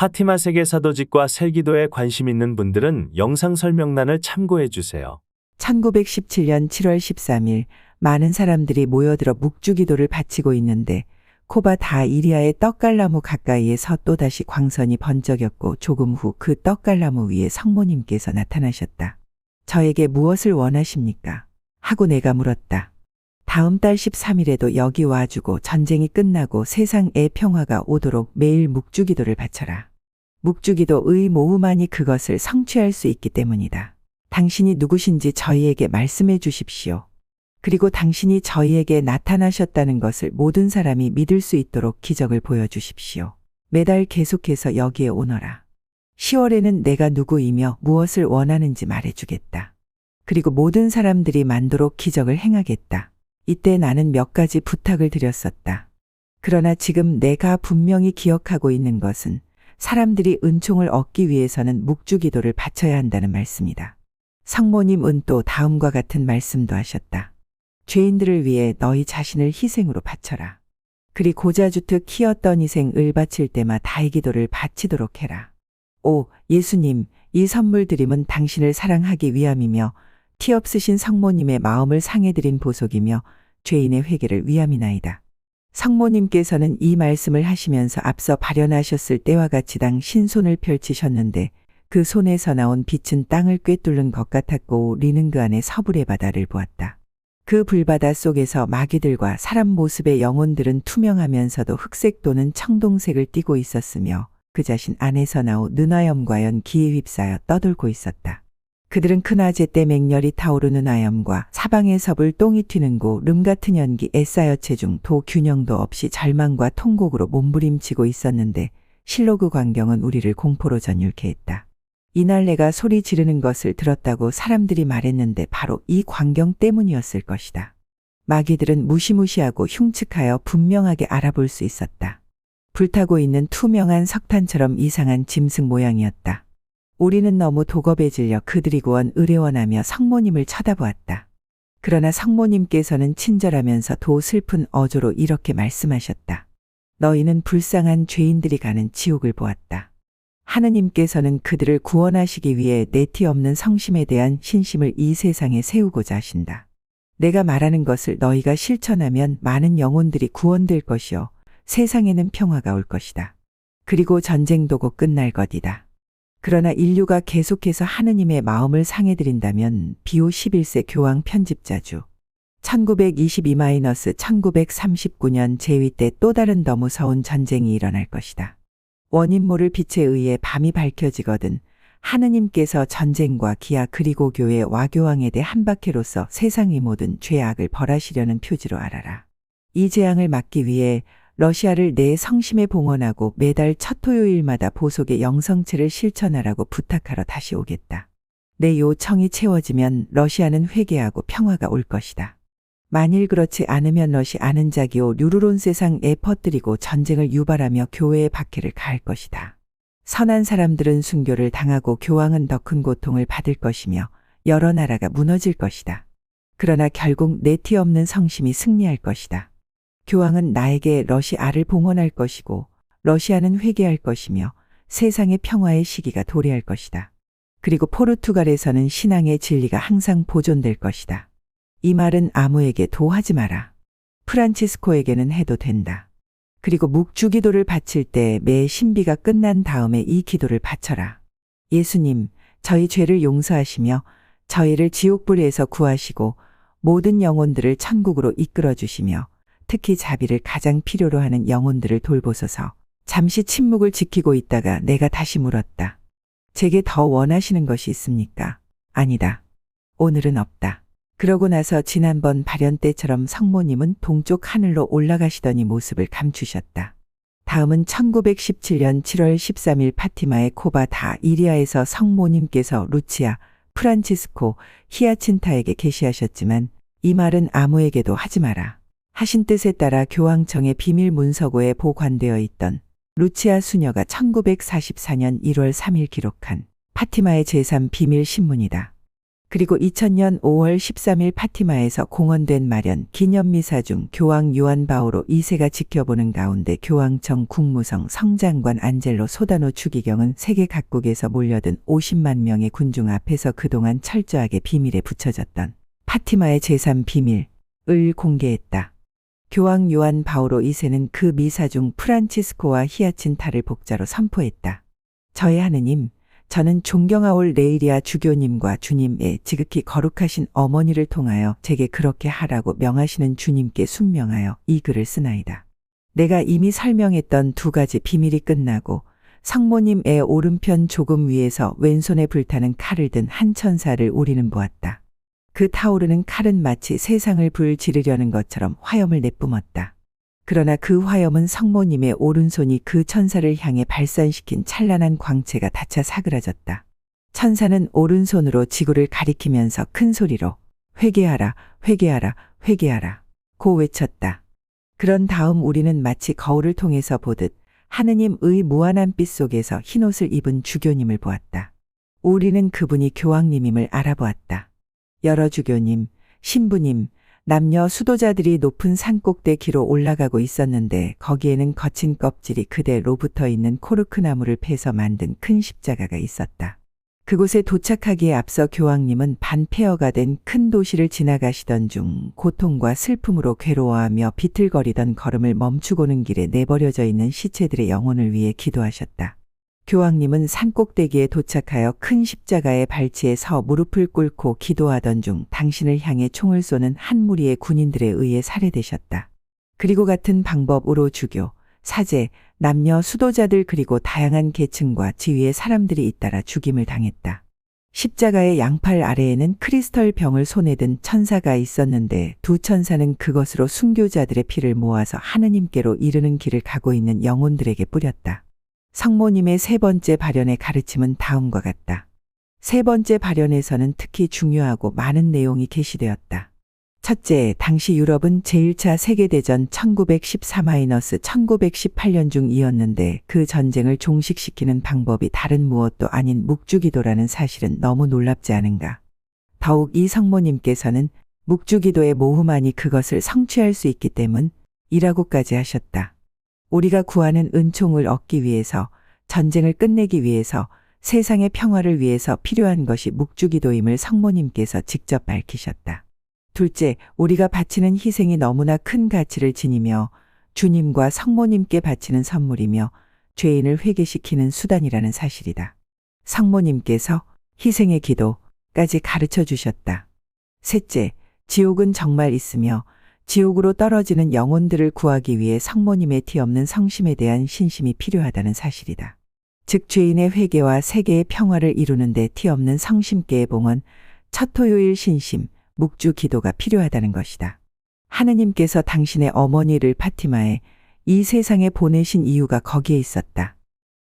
파티마 세계사도직과 셀기도에 관심 있는 분들은 영상 설명란을 참고해 주세요. 1917년 7월 13일 많은 사람들이 모여들어 묵주기도를 바치고 있는데 코바 다 이리아의 떡갈나무 가까이에서 또다시 광선이 번쩍였고 조금 후 그 떡갈나무 위에 성모님께서 나타나셨다. 저에게 무엇을 원하십니까? 하고 내가 물었다. 다음 달 13일에도 여기 와주고 전쟁이 끝나고 세상에 평화가 오도록 매일 묵주기도를 바쳐라. 묵주기도의 모음만이 그것을 성취할 수 있기 때문이다. 당신이 누구신지 저희에게 말씀해 주십시오. 그리고 당신이 저희에게 나타나셨다는 것을 모든 사람이 믿을 수 있도록 기적을 보여주십시오. 매달 계속해서 여기에 오너라. 10월에는 내가 누구이며 무엇을 원하는지 말해주겠다. 그리고 모든 사람들이 만도록 기적을 행하겠다. 이때 나는 몇 가지 부탁을 드렸었다. 그러나 지금 내가 분명히 기억하고 있는 것은 사람들이 은총을 얻기 위해서는 묵주기도를 바쳐야 한다는 말씀이다. 성모님은 또 다음과 같은 말씀도 하셨다. 죄인들을 위해 너희 자신을 희생으로 바쳐라. 그리 고자주특 키었던 희생을 바칠 때마 다의 기도를 바치도록 해라. 오, 예수님, 이 선물 드림은 당신을 사랑하기 위함이며 티 없으신 성모님의 마음을 상해드린 보석이며 죄인의 회개를 위함이나이다. 성모님께서는 이 말씀을 하시면서 앞서 발현하셨을 때와 같이 당 신 손을 펼치셨는데 그 손에서 나온 빛은 땅을 꿰뚫는 것 같았고 우리는 그 안에 서불의 바다를 보았다. 그 불바다 속에서 마귀들과 사람 모습의 영혼들은 투명하면서도 흑색 또는 청동색을 띠고 있었으며 그 자신 안에서 나온 눈화염과 연기에 휩싸여 떠돌고 있었다. 그들은 큰아재 때 맹렬히 타오르는 아염과 사방의 섭을 똥이 튀는 고름 같은 연기 애싸여 체중 도 균형도 없이 절망과 통곡으로 몸부림치고 있었는데 실로 그 광경은 우리를 공포로 전율케 했다. 이날 내가 소리 지르는 것을 들었다고 사람들이 말했는데 바로 이 광경 때문이었을 것이다. 마귀들은 무시무시하고 흉측하여 분명하게 알아볼 수 있었다. 불타고 있는 투명한 석탄처럼 이상한 짐승 모양이었다. 우리는 너무 도겁에 질려 그들이 구원 의뢰원하며 성모님을 쳐다보았다. 그러나 성모님께서는 친절하면서 도 슬픈 어조로 이렇게 말씀하셨다. 너희는 불쌍한 죄인들이 가는 지옥을 보았다. 하느님께서는 그들을 구원하시기 위해 내티 없는 성심에 대한 신심을 이 세상에 세우고자 하신다. 내가 말하는 것을 너희가 실천하면 많은 영혼들이 구원될 것이요. 세상에는 평화가 올 것이다. 그리고 전쟁도 곧 끝날 것이다. 그러나 인류가 계속해서 하느님의 마음을 상해드린다면 비오 11세 교황 편집자주 1922-1939년 제위 때 또 다른 더 무서운 전쟁이 일어날 것이다. 원인 모를 빛에 의해 밤이 밝혀지거든 하느님께서 전쟁과 기아 그리고 교회 와교왕에 대해 한 바퀴로서 세상의 모든 죄악을 벌하시려는 표지로 알아라. 이 재앙을 막기 위해 러시아를 내 성심에 봉헌하고 매달 첫 토요일마다 보석의 영성체를 실천하라고 부탁하러 다시 오겠다. 내 요청이 채워지면 러시아는 회개하고 평화가 올 것이다. 만일 그렇지 않으면 러시 아는 자기오 류르론 세상에 퍼뜨리고 전쟁을 유발하며 교회의 박해를 가할 것이다. 선한 사람들은 순교를 당하고 교황은 더 큰 고통을 받을 것이며 여러 나라가 무너질 것이다. 그러나 결국 내 티 없는 성심이 승리할 것이다. 교황은 나에게 러시아를 봉헌할 것이고 러시아는 회개할 것이며 세상의 평화의 시기가 도래할 것이다. 그리고 포르투갈에서는 신앙의 진리가 항상 보존될 것이다. 이 말은 아무에게 도하지 마라. 프란치스코에게는 해도 된다. 그리고 묵주 기도를 바칠 때 매 신비가 끝난 다음에 이 기도를 바쳐라. 예수님, 저희 죄를 용서하시며 저희를 지옥불에서 구하시고 모든 영혼들을 천국으로 이끌어 주시며 특히 자비를 가장 필요로 하는 영혼들을 돌보소서. 잠시 침묵을 지키고 있다가 내가 다시 물었다. 제게 더 원하시는 것이 있습니까? 아니다. 오늘은 없다. 그러고 나서 지난번 발현 때처럼 성모님은 동쪽 하늘로 올라가시더니 모습을 감추셨다. 다음은 1917년 7월 13일 파티마의 코바 다 이리아에서 성모님께서 루치아, 프란치스코, 히아친타에게 계시하셨지만 이 말은 아무에게도 하지 마라. 하신 뜻에 따라 교황청의 비밀 문서고에 보관되어 있던 루치아 수녀가 1944년 1월 3일 기록한 파티마의 제3 비밀 신문이다. 그리고 2000년 5월 13일 파티마에서 공언된 마련 기념미사 중 교황 요한 바오로 2세가 지켜보는 가운데 교황청 국무성 성장관 안젤로 소다노 추기경은 세계 각국에서 몰려든 50만 명의 군중 앞에서 그동안 철저하게 비밀에 붙여졌던 파티마의 제3 비밀을 공개했다. 교황 요한 바오로 2세는 그 미사 중 프란치스코와 히아친타를 복자로 선포했다. 저의 하느님, 저는 존경하올 레이리아 주교님과 주님의 지극히 거룩하신 어머니를 통하여 제게 그렇게 하라고 명하시는 주님께 순명하여 이 글을 쓰나이다. 내가 이미 설명했던 두 가지 비밀이 끝나고 성모님의 오른편 조금 위에서 왼손에 불타는 칼을 든 한 천사를 우리는 보았다. 그 타오르는 칼은 마치 세상을 불 지르려는 것처럼 화염을 내뿜었다. 그러나 그 화염은 성모님의 오른손이 그 천사를 향해 발산시킨 찬란한 광채가 닫혀 사그라졌다. 천사는 오른손으로 지구를 가리키면서 큰 소리로 회개하라, 회개하라, 회개하라 고 외쳤다. 그런 다음 우리는 마치 거울을 통해서 보듯 하느님의 무한한 빛 속에서 흰옷을 입은 주교님을 보았다. 우리는 그분이 교황님임을 알아보았다. 여러 주교님, 신부님, 남녀 수도자들이 높은 산꼭대 기로 올라가고 있었는데 거기에는 거친 껍질이 그대로 붙어 있는 코르크 나무를 패서 만든 큰 십자가가 있었다. 그곳에 도착하기에 앞서 교황님은 반폐허가 된 큰 도시를 지나가시던 중 고통과 슬픔으로 괴로워하며 비틀거리던 걸음을 멈추고는 길에 내버려져 있는 시체들의 영혼을 위해 기도하셨다. 교황님은 산꼭대기에 도착하여 큰 십자가의 발치에 서 무릎을 꿇고 기도하던 중 당신을 향해 총을 쏘는 한 무리의 군인들에 의해 살해되셨다. 그리고 같은 방법으로 주교, 사제, 남녀 수도자들 그리고 다양한 계층과 지위의 사람들이 잇따라 죽임을 당했다. 십자가의 양팔 아래에는 크리스털 병을 손에 든 천사가 있었는데 두 천사는 그것으로 순교자들의 피를 모아서 하느님께로 이르는 길을 가고 있는 영혼들에게 뿌렸다. 성모님의 세 번째 발현의 가르침은 다음과 같다. 세 번째 발현에서는 특히 중요하고 많은 내용이 게시되었다. 첫째, 당시 유럽은 제1차 세계대전 1914-1918년 중이었는데 그 전쟁을 종식시키는 방법이 다른 무엇도 아닌 묵주기도라는 사실은 너무 놀랍지 않은가. 더욱 이 성모님께서는 묵주기도의 모후만이 그것을 성취할 수 있기 때문이라고까지 하셨다. 우리가 구하는 은총을 얻기 위해서 전쟁을 끝내기 위해서 세상의 평화를 위해서 필요한 것이 묵주기도임을 성모님께서 직접 밝히셨다. 둘째, 우리가 바치는 희생이 너무나 큰 가치를 지니며 주님과 성모님께 바치는 선물이며 죄인을 회개시키는 수단이라는 사실이다. 성모님께서 희생의 기도까지 가르쳐 주셨다. 셋째, 지옥은 정말 있으며 지옥으로 떨어지는 영혼들을 구하기 위해 성모님의 티 없는 성심에 대한 신심이 필요하다는 사실이다. 즉 죄인의 회개와 세계의 평화를 이루는데 티 없는 성심계의 봉헌, 첫 토요일 신심, 묵주 기도가 필요하다는 것이다. 하느님께서 당신의 어머니를 파티마에 이 세상에 보내신 이유가 거기에 있었다.